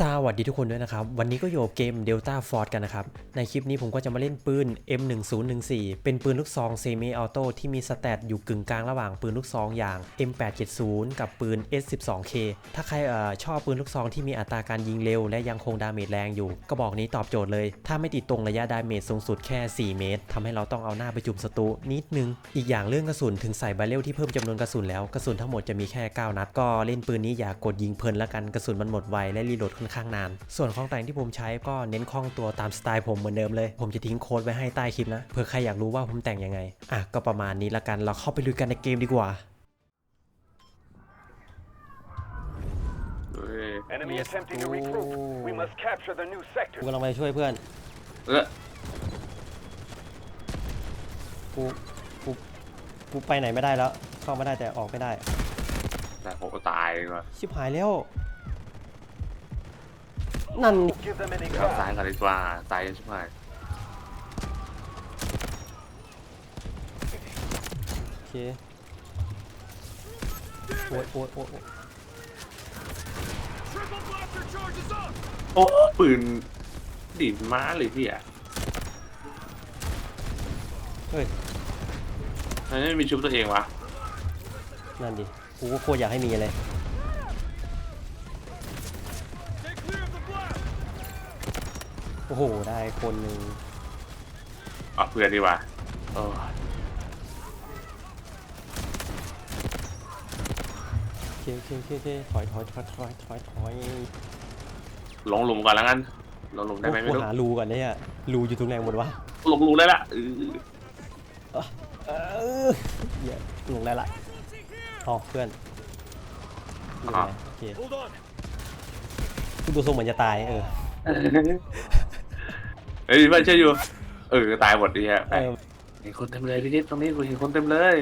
สวัสดีทุกคนด้วยนะครับ วันนี้ก็อยู่กับเกม Delta Force กันนะครับ ในคลิปนี้ผมก็จะมาเล่นปืน M1014 เป็นปืนลูกซองเซมิออโต้ที่มีสแตทอยู่กึ่งกลางระหว่างปืนลูกซองอย่าง M870 กับปืน S12K ถ้าใครออชอบปืนลูกซองที่มีอัตราการยิงเร็วและยังคงดาเมจแรงอยู่ ก็บอกนี้ตอบโจทย์เลย ถ้าไม่ติดตรงระยะดาเมจสูงสุดแค่ 4 เมตรทำให้เราต้องเอาหน้าไปจุ่มศัตรูนิดนึง อีกอย่างเรื่องกระสุนถึงใส่บาเรลที่เพิ่มจำนวนกระสุนแล้วกระสุนทั้งหมดจะมีแค่ 9 นัดก็เล่นปืนนี้อย่ากกดยิงเพลินละกันกระสุนมันหมดไวและรีโหลดอนข้างนาน ส่วนของแต่งที่ผมใช้ก็เน้นคล่องตัวตามสไตล์ผมเหมือนเดิมเลย ผมจะทิ้งโค้ดไว้ให้ใต้คลิปนะเผื่อใครอยากรู้ว่าผมแต่งยังไงอะก็ประมาณนี้ละกันเราเข้าไปลุยกันในเกมดีกว่าเฮ้ย Enemy Yes, attempting to oh. regroup. We must capture the new กู sector. กำลังไปช่วยเพื่อนเออกูกูกูไปไหนไม่ได้แล้ว เข้าไม่ได้แต่ออกไม่ได้ แต่ผมก็ตายดีกว่าชิบหายแล้ว นั่น Give them any เอาซ้าย ground. ก่อนดีกว่าตายใช่ไหมโอเคโอ๊ยโอ๊ยโอ๊ยโอ๊ยโอ้ปืนดีดม้าเลยพี่อะเฮ้ยทำไมไม่มีชุบตัวเองวะนั่นดิกูก็โคตรอยากให้มีเลย โอ้โห ได้คนหนึ่งเอาเพื่อนดีกว่าโอ้โอเคโอเคโอเคโอเคถอยถอยถอยถอยถอยถอยลงหลุมก่อนแล้วกันลงหลุมได้ไหมไม่กูรู้หารูก่อนเนี่ยรูอยู่ตรงไหนหมดวะลงหลุมได้ละเออเออเหี้ยลงได้ละอ๋อเพื่อนอยู่ไหนโอเคกูดูทรงเหมือนจะตายเออเฮ้ย เพื่อนช่วยอยู่ เออตายหมดดีฮะเออ เห็นคนเต็มเลยพี่นิดตรงนี้กูเห็นคนเต็มเลย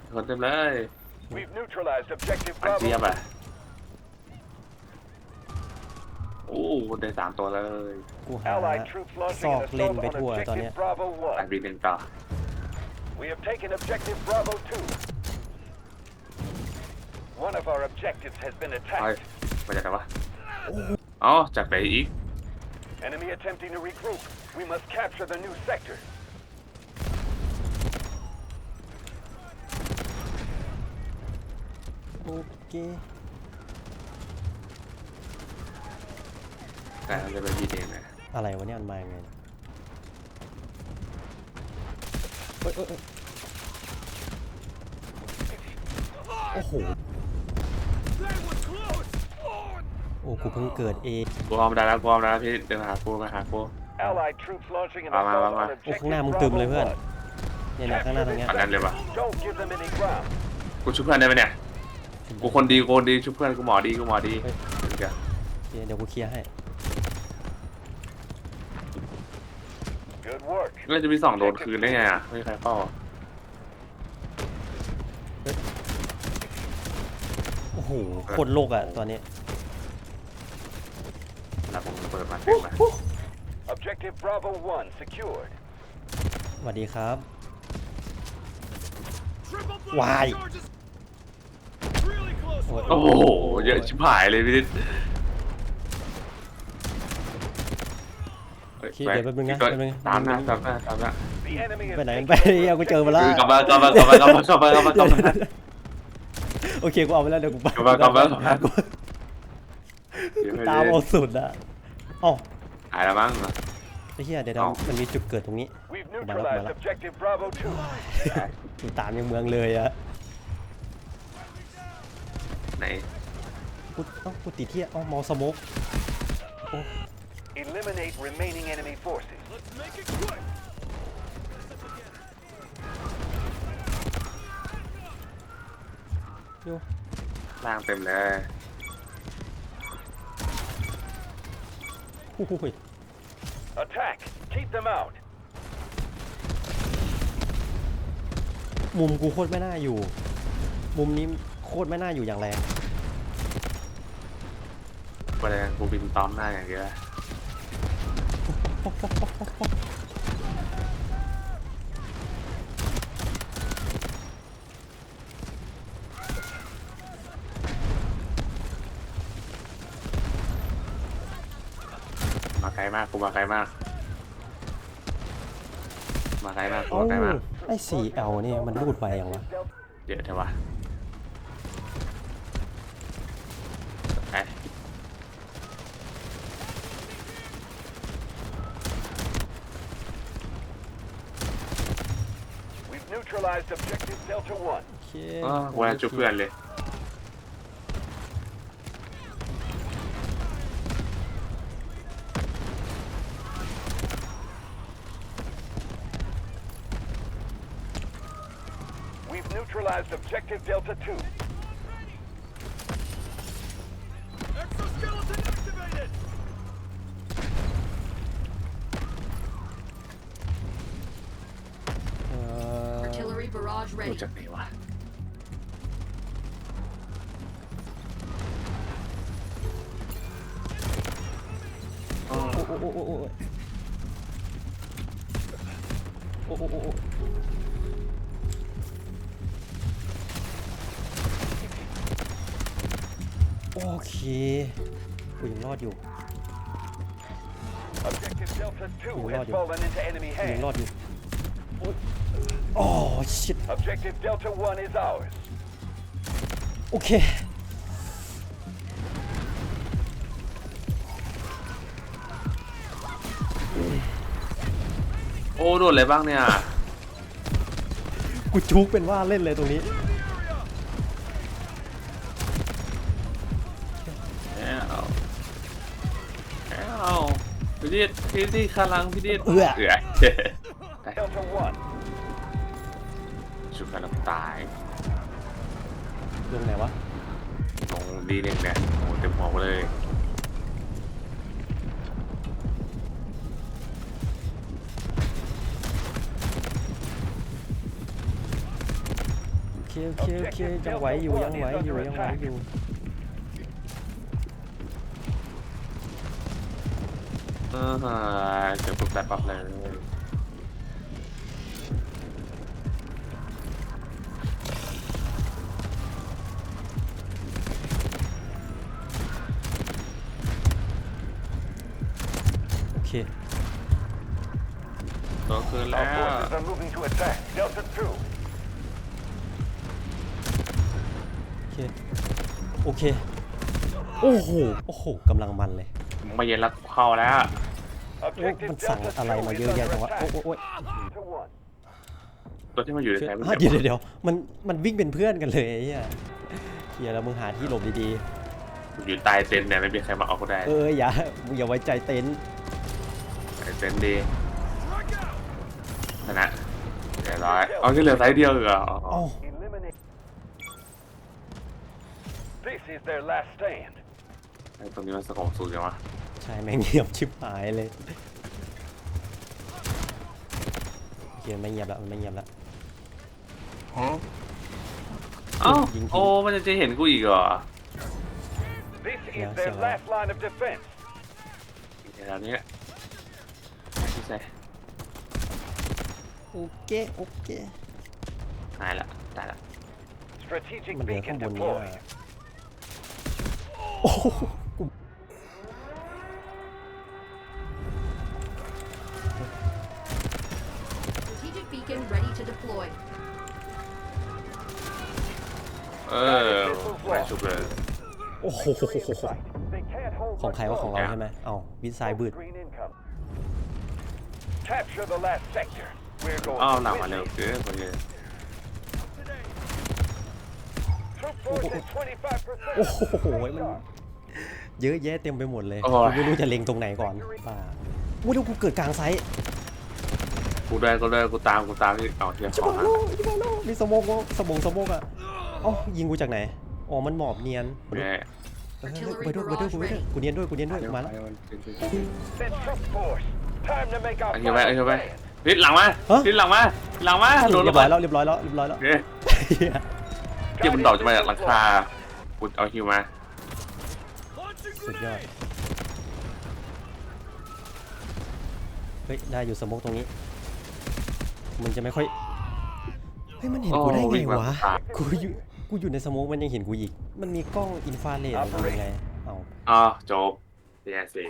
เห็นคนเต็มเลย We've neutralized objective มันเทียบ Bravo. อะโอ้ได้สามตัวเลย กูหา Allied troops launching Sọc an lên assault với on thua rồi, toàn objective nhé. Bravo อัน 1. บีหนึ่งต่อ We have taken objective Bravo 2. One of our objectives has been เฮ้ย attacked. มาจากไหนวะอ๋อจากไหนอีก Enemy attempting to regroup. We must capture the new sector. โอเคแต่มันจะเป็นบีเองนะอะไรวะเนี่ยมันมายังไงเนี่ยเฮ้ยเอ้ยเอ้ยโอ้โห โอ้กูเพิ่งเกิดเอง กูออมได้แล้วกูออมได้แล้วพี่เดินมาหากูมาหากู Allied troops launching an Vào, vào, assault vào, on vào. โอ้ objective ข้างหน้ามึงตึม Bravo เลยเพื่อน 1. เนี่ยนะข้างหน้าตรงเนี้ยอันนั้นเลยปะ Don't give them any ground. กูช่วยเพื่อนได้ไหมเนี่ย กูคนดีกูคนดีช่วยเพื่อนกูหมอดีกูหมอดีเฮ้ยเดี๋ยวโอเคเดี๋ยวกูเคลียร์ให้ Good work. แล้วจะมีสองโดนคืนได้ไงอะไม่มีใครเฝ้าโอ้โหโคตรโลกอะตอนนี้แล้วผมเิดมาเต็มมา Objective Bravo 1 secured. สวัสดีครับ วาย โอ้โห เยอะชิบหายเลยพี่นิดิเดี๋ยวแป๊บนึงนะแป๊นึง ตามนะตามนะตามนะไปไหนไป over เอากูเจอมาแล้วกลับมากลับมากลับมากลับมากลับมากลับมา โอเคกูเอาไปแล้วเดี๋ยวกูไปกลับมากลับมา กูเดี๋ยวตามเอาสุดอะ อ๋อหายแล้วมั้ง ไอ้เหี้ยเดี๋ยวเดี๋ยวเอ้ามันมีจุดเกิดตรงนี้ We've Vào đó, neutralized vào đó. objective Bravo 2. กูตามยังเมืองเลยอะไหนกูเอ้ากูติดที่เอ้ามอสโมก Eliminate remaining enemy forces. อยู่ล่างเต็มเลย โอ้โหย Attack. Keep them out. มุมกูโคตรไม่น่าอยู่ มุมนี้โคตรไม่น่าอยู่อย่างแรง ประเด็นกูบินต้อมหน้าอย่างเดียว มาไก ลมากกูมาไกลมาก มาไกลมากกูเอ้ามาไกลมาก ไอ้ 4L นี่มันรูดไปยังวะ เดี๋ยวเถอะวะไป We've neutralized objective Delta 1. โอเคอ๋อกูจะจุบเพื่อนเลย neutralized objective Delta 2. Exoskeleton activated! Artillery barrage ready. Ucapila. Oh. Oh, oh, oh, oh, oh. Oh, oh, oh, oh. โอ้โอ้โอ้โอ้โอ้โอ้โอ้โอเคกูยังรอดอยู่ Objective Delta 2 Ủa, has lo gì? fallen into enemy กูยังรอ hands. ดอยู่โอ๊ยโอ้ชิต Objective Delta 1 is ours. โอเค โอ้โดนอะไรบ้างเนี่ย กูจุกเป็นว่าเล่นเลยตรงนี้ แล้วพี่ดิดพี่ดิดข้างหลังพี่ดิดเอื้อ เอื้อ Delta ชุดกันแล้วตายลงไหนวะตรงดีหนึ่งเนี่ยโอ้เต็มหัวกูเลยโอเคโอเคโอเคยังไหวอยู่ยังไหวอยู่ยังไหวอยู่ เออฮะเจอปุ๊บแบบปั๊บเลยโอเค ตัวคืน 1. แล้ Our ว forces are moving to attack Delta 2. โอเค โอเค โอ้โห โอ้โหกำลังมันเลย ไม่เย็นแล้วเข้าแล้ว โอ้ Objective มันสั่ง Delta อะไร2มา is เยอะแยะจั under งวะโอ้ attack. โอ้โอ้ย To 1. ตัวที่มันอยู่ในเชื่อแถบมันอะเจ็บเดี๋ยวเดี๋ยวเดี๋ยวมันมันวิ่งเป็นเพื่อนกันเลยไอ้เหี้ยเฮียแล้วมึงหาที่หลบดีอยู่ใต้เต็นท์เนี่ยไม่มีใครมาเอาก็ได้ๆ เอออย่ามึงอย่าไว้ใจเต็นท์ไอ้เต็นท์ดีชนะเรียบร้อยเอาแค่เหลือไซส์เดียวเหรอเอ้า Eliminate. This is their last stand. ไอ้ตรงนี้มันสงบสุดจังวะใช่แม่งเงียบชิบหายเลยโอเคไม่เงียบแล้วมันไม่เงียบแล้ว เอ้ายิงทิ้งโอ้มันจะเห็นกูอีกเหรอ This is Yeah, their so- last line of defense. เดี๋ยวนี้ที่ใส่โอเคโอเคหายละตายละ Strategic มันเดิน beacon ข้างบนนี้ deployed. อะโอ้โห กู Strategic beacon ready to deploy. เออไม่ชุบเลย โอ้โห They can't hold ของใครว่า much ของเรา longer. ใช่ไหมเอ้าวิสายบืด Green income. Capture the last sector. We're going อ้าว to หลังมา win เร็ว this. เกินพอดี Troop force is 25%โอ้โห มัน เยอะแยะเต็มไปหมดเลยโอ้กูยไม่รู้จะเล็งตรงไหนก่อนป่าอุ้ยแล้วกูเกิดกลางไซส์ กูได้ก็ได้กูตามกูตามที่เอาที่จะขบออกงโลจะบอกโลมีสโมกสมองสโมกอะเอ้ายิงกูจากไหนอ๋อมันหมอบเนียนเนี่ยเออไปด้วยไปด้วยกูไปด้วยกูเนียนด้วยกูเนียนด้วยมาแล้ว Send troop force. Time to make our เอาเยอะไปเอา final เยอะไป stand. พิษหลังมาฮะพิษหลังมาหลังมาโดนเรีระยบร้เบิอยดแล้วเรียบร้อยแล้วเรียบร้อยแล้วเนี่ยเหี้ยเกี่ยมันดอกจะมาจากหลังคากูเอาฮิวมาสุดยอดเฮ้ยได้อยู่สโมกตรงนี้ มันจะไม่ค่อยเฮ้ยมันเห็นกูได้ไงวะกูอยู่กูอยู่ในสโมกมันยังเห็นกูอีก มันมีกล้องอินฟราเรดอะไรกูยังไงเอ้าอ๋อจบเสียสิ